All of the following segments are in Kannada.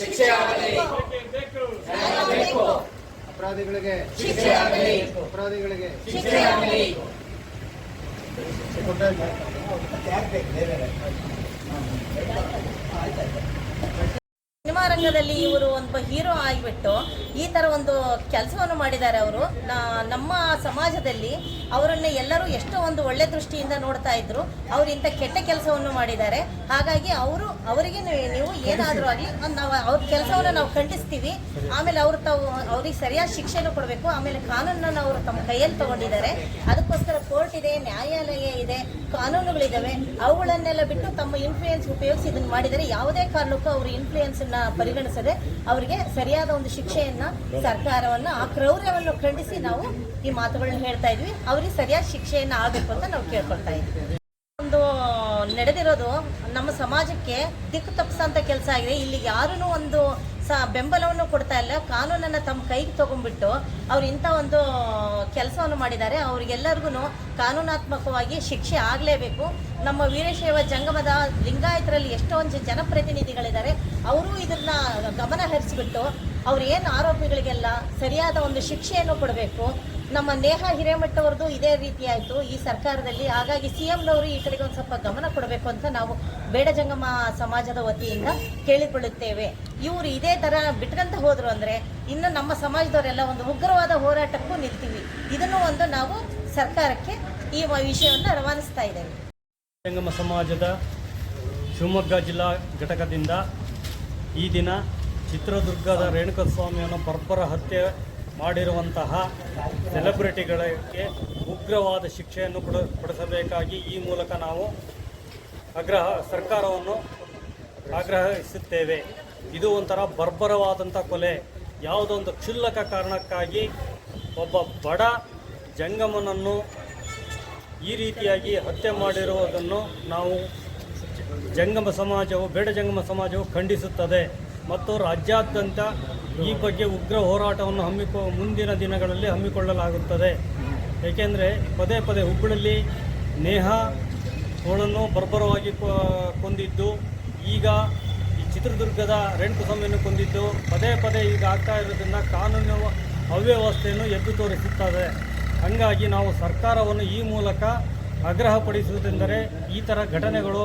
ಶಿಕ್ಷೆ ಆಗಲಿ. ಅಪರಾಧಿಗಳಿಗೆ ಶಿಕ್ಷೆ ಆಗಲಿ. ಅಪರಾಧಿಗಳಿಗೆ ಶಿಕ್ಷೆ ಆಗಲಿ. ಯಾಕೆ ಬೇರೆ? ಸಿನಿಮಾ ರಂಗದಲ್ಲಿ ಇವರು ಒಂದು ಹೀರೋ ಆಗಿಬಿಟ್ಟು ಈ ಥರ ಒಂದು ಕೆಲಸವನ್ನು ಮಾಡಿದ್ದಾರೆ ಅವರು. ನಮ್ಮ ಸಮಾಜದಲ್ಲಿ ಅವರನ್ನ ಎಲ್ಲರೂ ಎಷ್ಟೋ ಒಂದು ಒಳ್ಳೆ ದೃಷ್ಟಿಯಿಂದ ನೋಡ್ತಾ ಇದ್ರು. ಅವ್ರು ಇಂಥ ಕೆಟ್ಟ ಕೆಲಸವನ್ನು ಮಾಡಿದ್ದಾರೆ. ಹಾಗಾಗಿ ಅವರು, ಅವರಿಗೆ ನೀವು- ಏನಾದರೂ ಆಗಲಿ ನಾವು ಅವ್ರ ಕೆಲಸವನ್ನು ನಾವು ಖಂಡಿಸ್ತೀವಿ. ಆಮೇಲೆ ಅವರು ತಾವು, ಅವ್ರಿಗೆ ಸರಿಯಾದ ಶಿಕ್ಷೆನೂ ಕೊಡಬೇಕು. ಆಮೇಲೆ ಕಾನೂನನ್ನು ಅವರು ತಮ್ಮ ಕೈಯಲ್ಲಿ ತಗೊಂಡಿದ್ದಾರೆ. ಅದಕ್ಕೋಸ್ಕರ ಕೋರ್ಟ್ ಇದೆ, ನ್ಯಾಯಾಲಯ ಇದೆ ಕಾನೂನುಗಳಿದ್ದಾವೆ ಅವುಗಳನ್ನೆಲ್ಲ ಬಿಟ್ಟು ತಮ್ಮ ಇನ್ಫ್ಲೂಯೆನ್ಸ್ ಉಪಯೋಗಿಸಿ ಇದನ್ನು ಮಾಡಿದರೆ ಯಾವುದೇ ಕಾರಣಕ್ಕೂ ಅವರು ಇನ್ಫ್ಲೂಯೆನ್ಸ್ ಅನ್ನ ಪರಿಗಣಿಸದೆ ಅವರಿಗೆ ಸರಿಯಾದ ಒಂದು ಶಿಕ್ಷೆಯನ್ನ, ಸರ್ಕಾರವನ್ನ, ಆ ಕ್ರೌರ್ಯವನ್ನು ಖಂಡಿಸಿ ನಾವು ಈ ಮಾತುಗಳನ್ನ ಹೇಳ್ತಾ ಇದ್ವಿ. ಅವ್ರಿಗೆ ಸರಿಯಾದ ಶಿಕ್ಷೆಯನ್ನ ಆಗಬೇಕು ಅಂತ ನಾವು ಕೇಳ್ಕೊಳ್ತಾ ಇದ್ವಿ. ಒಂದು ನಡೆದಿರೋದು ನಮ್ಮ ಸಮಾಜಕ್ಕೆ ದಿಕ್ಕು ತಪ್ಪಿಸಂತ ಕೆಲಸ ಆಗಿದೆ. ಇಲ್ಲಿ ಯಾರೂ ಒಂದು ಬೆಂಬಲವನ್ನು ಕೊಡ್ತಾ ಇಲ್ಲ. ಕಾನೂನನ್ನು ತಮ್ಮ ಕೈಗೆ ತಗೊಂಡ್ಬಿಟ್ಟು ಅವ್ರು ಇಂಥ ಒಂದು ಕೆಲಸವನ್ನು ಮಾಡಿದ್ದಾರೆ. ಅವ್ರಿಗೆಲ್ಲರಿಗೂ ಕಾನೂನಾತ್ಮಕವಾಗಿ ಶಿಕ್ಷೆ ಆಗಲೇಬೇಕು. ನಮ್ಮ ವೀರಶೈವ ಜಂಗಮದ ಲಿಂಗಾಯತರಲ್ಲಿ ಎಷ್ಟೊಂದು ಜನಪ್ರತಿನಿಧಿಗಳಿದ್ದಾರೆ. ಅವರು ಇದನ್ನ ಗಮನ ಹರಿಸಿಬಿಟ್ಟು ಅವ್ರು ಏನು ಆರೋಪಿಗಳಿಗೆಲ್ಲ ಸರಿಯಾದ ಒಂದು ಶಿಕ್ಷೆಯನ್ನು ಕೊಡಬೇಕು. ನಮ್ಮ ನೇಹ ಹಿರೇಮಠವ್ರದ್ದು ಇದೇ ರೀತಿ ಆಯಿತು. ಈ ಸರ್ಕಾರದಲ್ಲಿ ಹಾಗಾಗಿ ಸಿ ಎಂನವರು ಈ ಕಡೆಗೆ ಒಂದು ಸ್ವಲ್ಪ ಗಮನ ಕೊಡಬೇಕು ಅಂತ ನಾವು ಬೇಡ ಜಂಗಮ ಸಮಾಜದ ವತಿಯಿಂದ ಕೇಳಿಕೊಳ್ಳುತ್ತೇವೆ. ಇವರು ಇದೇ ಥರ ಬಿಟ್ಕಂತ ಹೋದರು ಅಂದರೆ ಇನ್ನು ನಮ್ಮ ಸಮಾಜದವರೆಲ್ಲ ಒಂದು ಉಗ್ರವಾದ ಹೋರಾಟಕ್ಕೂ ನಿಲ್ತೀವಿ. ಇದನ್ನು ಒಂದು ನಾವು ಸರ್ಕಾರಕ್ಕೆ ಈ ವಿಷಯವನ್ನು ರವಾನಿಸ್ತಾ ಇದ್ದೇವೆ. ಜಂಗಮ ಸಮಾಜದ ಶಿವಮೊಗ್ಗ ಜಿಲ್ಲಾ ಘಟಕದಿಂದ ಈ ದಿನ ಚಿತ್ರದುರ್ಗದ ರೇಣುಕಸ್ವಾಮಿಯನ್ನು ಪರಪರ ಹತ್ಯೆ ಮಾಡಿರುವಂತಹ ಸೆಲೆಬ್ರಿಟಿಗಳಿಗೆ ಉಗ್ರವಾದ ಶಿಕ್ಷೆಯನ್ನು ಕೊಡ, ಕೊಡಿಸಬೇಕಾಗಿ ಈ ಮೂಲಕ ನಾವು ಆಗ್ರಹ, ಸರ್ಕಾರವನ್ನು ಆಗ್ರಹಿಸುತ್ತೇವೆ. ಇದು ಒಂಥರ ಬರ್ಬರವಾದಂಥ ಕೊಲೆ. ಯಾವುದೊಂದು ಕ್ಷುಲ್ಲಕ ಕಾರಣಕ್ಕಾಗಿ ಒಬ್ಬ ಬಡ ಜಂಗಮನನ್ನು ಈ ರೀತಿಯಾಗಿ ಹತ್ಯೆ ಮಾಡಿರುವುದನ್ನು ನಾವು ಜಂಗಮ ಸಮಾಜವು, ಬೇಡ ಜಂಗಮ ಸಮಾಜವು ಖಂಡಿಸುತ್ತದೆ. ಮತ್ತು ರಾಜ್ಯಾದ್ಯಂತ ಈ ಬಗ್ಗೆ ಉಗ್ರ ಹೋರಾಟವನ್ನು ಹಮ್ಮಿಕೊ, ಮುಂದಿನ ದಿನಗಳಲ್ಲಿ ಹಮ್ಮಿಕೊಳ್ಳಲಾಗುತ್ತದೆ. ಏಕೆಂದರೆ ಪದೇ ಪದೇ ಹುಬ್ಬಳ್ಳಿ ನೇಹ ಅವಳನ್ನು ಬರ್ಬರವಾಗಿ ಕೊಂದಿದ್ದು, ಈಗ ಈ ಚಿತ್ರದುರ್ಗದ ರೇಣುಕುಸ್ವಾಮಿಯನ್ನು ಕೊಂದಿದ್ದು, ಪದೇ ಪದೇ ಈಗ ಆಗ್ತಾ ಇರೋದ್ರಿಂದ ಕಾನೂನು ಅವ್ಯವಸ್ಥೆಯನ್ನು ಎದ್ದು ತೋರಿಸುತ್ತದೆ. ಹಾಗಾಗಿ ನಾವು ಸರ್ಕಾರವನ್ನು ಈ ಮೂಲಕ ಆಗ್ರಹಪಡಿಸುವುದೆಂದರೆ ಈ ಥರ ಘಟನೆಗಳು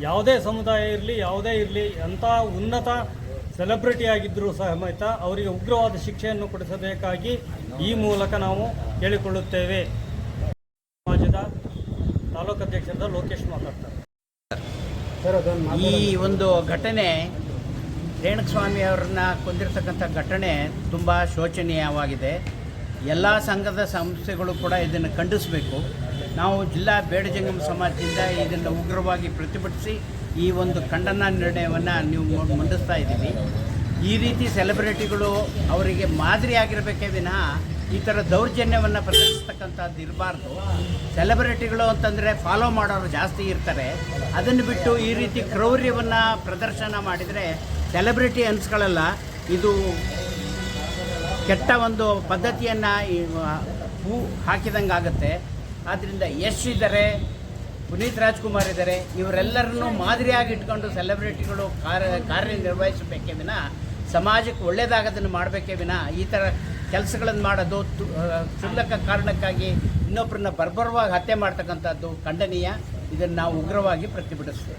ಯಾವುದೇ ಸಮುದಾಯ ಇರಲಿ, ಯಾವುದೇ ಇರಲಿ, ಅಂಥ ಉನ್ನತ ಸೆಲೆಬ್ರಿಟಿ ಆಗಿದ್ದರೂ ಸಮೇತ ಅವರಿಗೆ ಉಗ್ರವಾದ ಶಿಕ್ಷೆಯನ್ನು ಕೊಡಿಸಬೇಕಾಗಿ ಈ ಮೂಲಕ ನಾವು ಕೇಳಿಕೊಳ್ಳುತ್ತೇವೆ. ಸಮಾಜದ ತಾಲೂಕು ಅಧ್ಯಕ್ಷರಾದ ಲೋಕೇಶ್ ಮಾತಾಡ್ತಾರೆ. ಈ ಒಂದು ಘಟನೆ ರೇಣುಕಸ್ವಾಮಿ ಅವರನ್ನ ಕೊಂದಿರ್ತಕ್ಕಂಥ ಘಟನೆ ತುಂಬ ಶೋಚನೀಯವಾಗಿದೆ. ಎಲ್ಲ ಸಂಘದ ಸಂಸ್ಥೆಗಳು ಕೂಡ ಇದನ್ನು ಖಂಡಿಸಬೇಕು. ನಾವು ಜಿಲ್ಲಾ ಬೇಡಜಂಗಮ ಸಮಾಜದಿಂದ ಇದನ್ನು ಉಗ್ರವಾಗಿ ಪ್ರತಿಭಟಿಸಿ ಈ ಒಂದು ಖಂಡನ ನಿರ್ಣಯವನ್ನು ನೀವು ಮುಂದಿಸ್ತಾ ಇದ್ದೀವಿ ಈ ರೀತಿ ಸೆಲೆಬ್ರಿಟಿಗಳು ಅವರಿಗೆ ಮಾದರಿಯಾಗಿರಬೇಕೇ ವಿನಃ ಈ ಥರ ದೌರ್ಜನ್ಯವನ್ನು ಪ್ರದರ್ಶಿಸ್ತಕ್ಕಂಥದ್ದು ಇರಬಾರ್ದು. ಸೆಲೆಬ್ರಿಟಿಗಳು ಅಂತಂದರೆ ಫಾಲೋ ಮಾಡೋರು ಜಾಸ್ತಿ ಇರ್ತಾರೆ. ಅದನ್ನು ಬಿಟ್ಟು ಈ ರೀತಿ ಕ್ರೌರ್ಯವನ್ನು ಪ್ರದರ್ಶನ ಮಾಡಿದರೆ ಸೆಲೆಬ್ರಿಟಿ ಅನ್ಸ್ಕೊಳ್ಳಲ್ಲ. ಇದು ಕೆಟ್ಟ ಒಂದು ಪದ್ಧತಿಯನ್ನು ಹೂ ಹಾಕಿದಂಗೆ ಆಗುತ್ತೆ ಆದ್ದರಿಂದ ಯಶ್ ಇದ್ದಾರೆ ಪುನೀತ್ ರಾಜ್ಕುಮಾರ್ ಇದ್ದಾರೆ. ಇವರೆಲ್ಲರನ್ನೂ ಮಾದರಿಯಾಗಿ ಇಟ್ಕೊಂಡು ಸೆಲೆಬ್ರಿಟಿಗಳು ಕಾರ್ಯ ಕಾರ್ಯನಿರ್ವಹಿಸಬೇಕೇ ವಿನ, ಸಮಾಜಕ್ಕೆ ಒಳ್ಳೆಯದಾಗೋದನ್ನು ಮಾಡಬೇಕೇ ವಿನ, ಈ ಥರ ಕೆಲಸಗಳನ್ನು ಮಾಡೋದು ಕ್ಷುಲ್ಲಕ ಕಾರಣಕ್ಕಾಗಿ ಇನ್ನೊಬ್ಬರನ್ನ ಬರ್ಬರವಾಗಿ ಹತ್ಯೆ ಮಾಡ್ತಕ್ಕಂಥದ್ದು ಖಂಡನೀಯ. ಇದನ್ನು ನಾವು ಉಗ್ರವಾಗಿ ಪ್ರತಿಭಟಿಸ್ತೇವೆ.